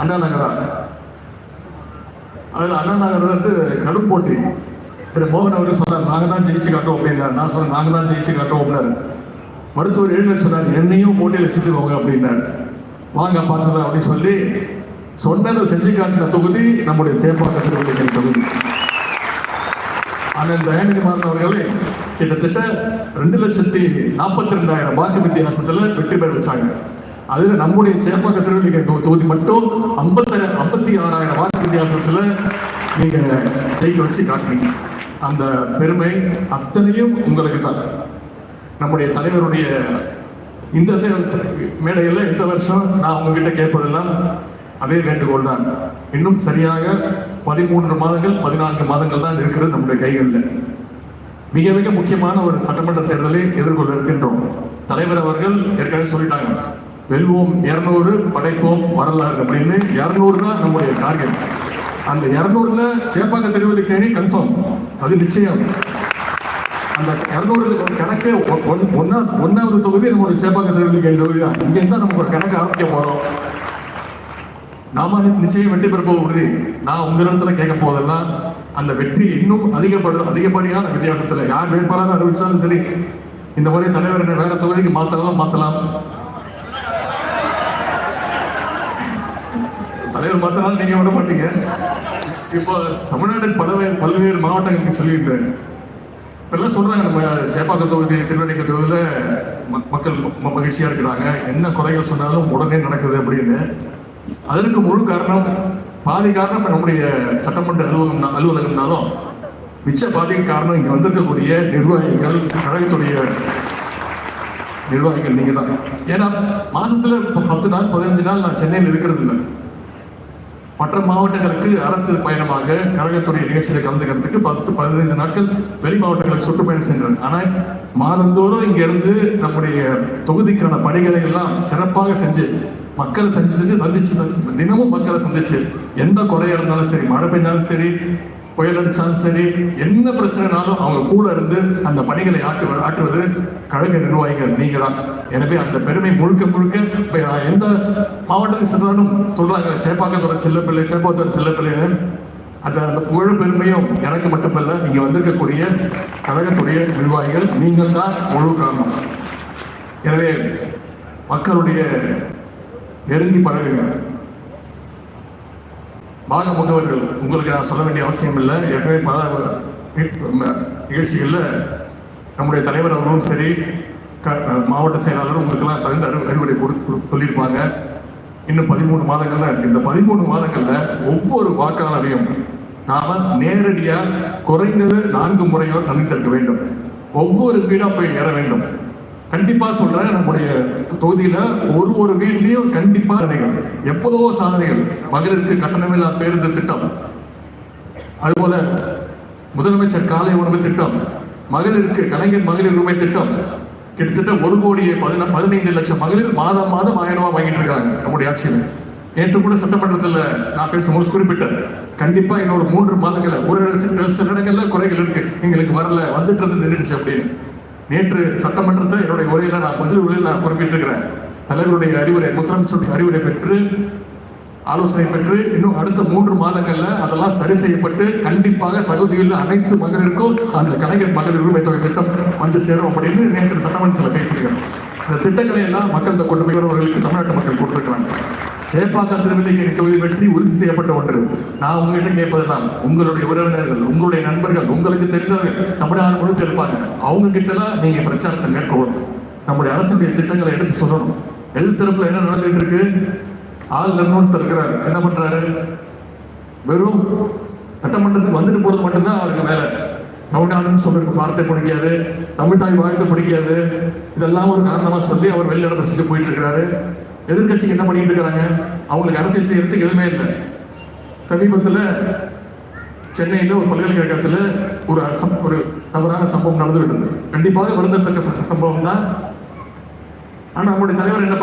அண்ணா நகரா? அதில் அண்ணா நகர் வந்து கடும் போட்டி. திரு மோகன் அவர்கள் சொன்னார் நாங்கள் தான் ஜெயிச்சு காட்டோம் அப்படின்னாரு. நான் சொன்னேன் நாங்கள் தான் ஜெயிச்சு காட்டோம் அப்படின்னாரு. மருத்துவர் எழுதல் சொன்னார் என்னையும் போட்டியில் சேர்த்துக்கோங்க அப்படின்னாரு. வாங்க பார்த்துக்கலாம் அப்படின்னு சொல்லி சொன்னதை செஞ்சு காட்டின தொகுதி நம்முடைய சேப்பாக்கத்தில் திருவள்ளுவர் தொகுதி. ஆனால் தயாநிதி மாறன் அவர்கள் கிட்டத்தட்ட ரெண்டு லட்சத்தி நாற்பத்தி ரெண்டாயிரம் வாக்கு வித்தியாசத்தில் வெற்றி பெற வச்சாங்க. அதுல நம்முடைய சேப்பாக்க திருவள்ளுவர் தொகுதி மட்டும் ஐம்பத்தி ஐம்பத்தி ஆறாயிரம் வாக்கு வித்தியாசத்துல நீங்க ஜெயிக்க வச்சு காட்டுனீங்க அந்த பெருமை அத்தனையும் உங்களுக்கு தான். நம்முடைய தலைவருடைய இந்த மேடையில் இந்த வருஷம் நான் உங்ககிட்ட கேட்பதெல்லாம் அதே வேண்டுகோள் தான். இன்னும் சரியாக பதிமூன்று மாதங்கள் பதினான்கு மாதங்கள் தான் இருக்கிறது நம்முடைய கைகளில். மிக மிக முக்கியமான ஒரு சட்டமன்ற தேர்தலை எதிர்கொள்ள இருக்கின்றோம். தலைவர் அவர்கள் ஏற்கனவே சொல்லிட்டாங்க. வெல்வோம். இரநூறு படைப்போம். வரலாறு அப்படின்னு இரநூறு தான் நம்முடைய டார்கெட் அந்த இரநூறுல சேப்பாங்க திருவள்ளிக்கேணி கன்ஃபார்ம் அது நிச்சயம். அந்த இரநூறு கணக்கே ஒ- ஒன்- ஒன்னா ஒன்றாவது தொகுதி நம்மளுடைய சேப்பாங்க தொகுதி தொகுதி தான். இங்க தான் நமக்கு ஒரு கணக்கு ஆரம்பிக்க போகிறோம் நாம நிச்சயம் வெற்றி பெற போக உறுதி நான் உங்களிடத்துல கேட்க போதெல்லாம் அந்த வெற்றி இன்னும் அதிகப்படு அதிகப்படியான வித்தியாசத்தில் யார் வேட்பாளர் அறிவிச்சாலும் சரி இந்த மாதிரி தலைவர் என்ன வேற தொகுதிக்கு மாத்தலாம் மாத்தலாம். தலைவர் நாள் நீங்க விட மாட்டீங்க. இப்போ தமிழ்நாட்டின் பல்வேறு பல்வேறு மாவட்டங்களுக்கு சொல்லியிருந்தேன் இப்பெல்லாம் சொல்றாங்க நம்ம சேப்பாக்கம் தொகுதி திருவண்ணிக்க தொகுதியில் மக்கள் ம- மகிழ்ச்சியா இருக்கிறாங்க. என்ன குறைகள் சொன்னாலும் உடனே நடக்குது அப்படின்னு. அதற்கு முழு காரணம் பாதி காரணம் நம்முடைய சட்டமன்ற அலுவலகம் அலுவலகம்னாலும் மிச்ச பாதி காரணம் இங்கே வந்திருக்கக்கூடிய நிர்வாகிகள் கழகத்துடைய நிர்வாகிகள் நீங்க தான் ஏன்னா மாசத்துல பத்து நாள் பதினஞ்சு நாள் நான் சென்னையில் இருக்கிறது இல்லை மற்ற மாவட்டங்களுக்கு அரசு பயணமாக கழகத்துடைய நிகழ்ச்சியில் கலந்துக்கிறதுக்கு பத்து பதினைந்து நாட்கள் வெளி மாவட்டங்களுக்கு சுற்றுப்பயணம் சென்றார் ஆனால் மாதந்தோறும் இங்கிருந்து நம்முடைய தொகுதிக்கான பணிகளை எல்லாம் சிறப்பாக செஞ்சு மக்களை சந்திச்சு சந்திச்சு சந்தி- தினமும் மக்களை சந்திச்சு எந்த குறையா இருந்தாலும் சரி மழை பெய்ஞ்சாலும் சரி புயல் அடிச்சாலும் சரி என்ன பிரச்சனைனாலும் அவங்க கூட இருந்து அந்த பணிகளை ஆற்று ஆற்றுவது கழக நிர்வாகிகள் நீங்க தான் எனவே அந்த பெருமை முழுக்க முழுக்க இப்போ நான் எந்த மாவட்டத்துக்கு சென்றாலும் சொல்றாங்க சேப்பாக்கத்துறை செல்லப்பிள்ளை சேப்பாத்துறை செல்லப்பிள்ளைன்னு அந்த அந்த புகழும் பெருமையும் எனக்கு மட்டுமல்ல இங்கே வந்திருக்கக்கூடிய கழகத்துடைய நிர்வாகிகள் நீங்கள் தான் முழு காரணம். எனவே மக்களுடைய நெருங்கி பழகுங்க. பாக முகவர்கள் உங்களுக்கு நான் சொல்ல வேண்டிய அவசியம் இல்லை. ஏற்கனவே பல நிகழ்ச்சிகளில் நம்முடைய தலைவர் அவர்களும் சரி க- மாவட்ட செயலாளரும் உங்களுக்கெல்லாம் தகுந்த அறிவு அறிவுரை கொடு- சொல்லியிருப்பாங்க. இன்னும் பதிமூணு மாதங்கள் தான் இருக்கு. இந்த பதிமூணு மாதங்களில் ஒவ்வொரு வாக்காளரையும் நாம் நேரடியாக குறைந்தது நான்கு முறையோ சந்தித்திருக்க வேண்டும். ஒவ்வொரு வீடாக போய் ஏற வேண்டும். கண்டிப்பாக சொல்றேன். நம்முடைய தொகுதியில் ஒரு ஒரு வீட்லேயும் கண்டிப்பாக சாதனைகள். எவ்வளவோ சாதனைகள். மகளிருக்கு கட்டணமில்லா பேருந்து திட்டம். அதுபோல முதலமைச்சர் காலை உணவு திட்டம். மகளிருக்கு கலைஞர் மகளிர் உரிமை திட்டம். கிட்டத்தட்ட ஒரு கோடியே பதினைந்து லட்சம் மகளிர் மாதம் மாதம் ஆயிரம் ரூபாய் வாங்கிட்டு இருக்காங்க நம்முடைய ஆட்சியில். நேற்று கூட சட்டமன்றத்தில் நான் பேசும்போது குறிப்பிட்டேன். கண்டிப்பா இன்னொரு மூன்று மாதங்களில் ஒரு சில சில இடங்கள்ல குறைகள் இருக்கு. எங்களுக்கு வரல வந்துட்டு இருந்து நின்றுச்சு அப்படின்னு. நேற்று சட்டமன்றத்தில் என்னுடைய உரையில நான் பதில் உரையில் நான் குறிப்பிட்டிருக்கிறேன். தலைவருடைய அறிவுரை முதலமைச்சருடைய அறிவுரை பெற்று ஆலோசனை பெற்று இன்னும் அடுத்த மூன்று மாதங்கள்ல அதெல்லாம் சரி செய்யப்பட்டு கண்டிப்பாக தகுதியுள்ள அனைத்து மகளிருக்கும் அந்த கலைஞர் மகளிர் உரிமை தொகை திட்டம் வந்து சேரும் அப்படின்னு நேற்று சட்டமன்றத்தில் பேசியிருக்கிறோம். இந்த திட்டங்களை எல்லாம் மக்கள்கிட்ட கொண்டு போய் அவர்களுக்கு தமிழ்நாட்டு மக்கள் கொடுத்துருக்கிறாங்க. சேப்பாக்கம் திருவள்ளிக்கேணி தொகுதி வெற்றி உறுதி செய்யப்பட்ட ஒன்று. நான் உங்ககிட்ட கேட்பதெல்லாம் உங்களுடைய உறவினர்கள் உங்களுடைய நண்பர்கள் உங்களுக்கு தெரிந்தவர்கள் தமிழ்நாடு முழுக்க இருப்பாங்க அவங்க கிட்டலாம் நீங்க பிரச்சாரத்தை மேற்கொள்ளணும். நம்முடைய அரசுடைய திட்டங்களை எடுத்து சொல்லணும். எதிர்த்தரப்புல என்ன நடந்துட்டு இருக்கு? ஆள் நிறுவனத்தில் இருக்கிறார் என்ன பண்றாரு? வெறும் சட்டமன்றத்துக்கு வந்துட்டு போறது மட்டும்தான் அவருக்கு வேலை. தமிழ்நாடுன்னு சொல்லிட்டு வார்த்தை பிடிக்காது. தமிழ் தாய் வாழ்த்து பிடிக்காது. இதெல்லாம் ஒரு காரணமா சொல்லி அவர் வெளியிட செஞ்சு போயிட்டு இருக்கிறாரு. எதிர்க்கட்சிக்கு என்ன பண்ணிட்டு இருக்காங்க? அவங்களுக்கு அரசியல் செய்யறதுக்கு எதுவுமே இல்லை. சமீபத்தில் சென்னையில் ஒரு பல்கலைக்கழகத்தில் ஒரு ஒரு தவறான சம்பவம் நடந்துகிட்டு இருந்தது. கண்டிப்பாக வருந்தத்தக்க சம்பவம் தான் ஆனால் நம்முடைய தலைவர் என்ன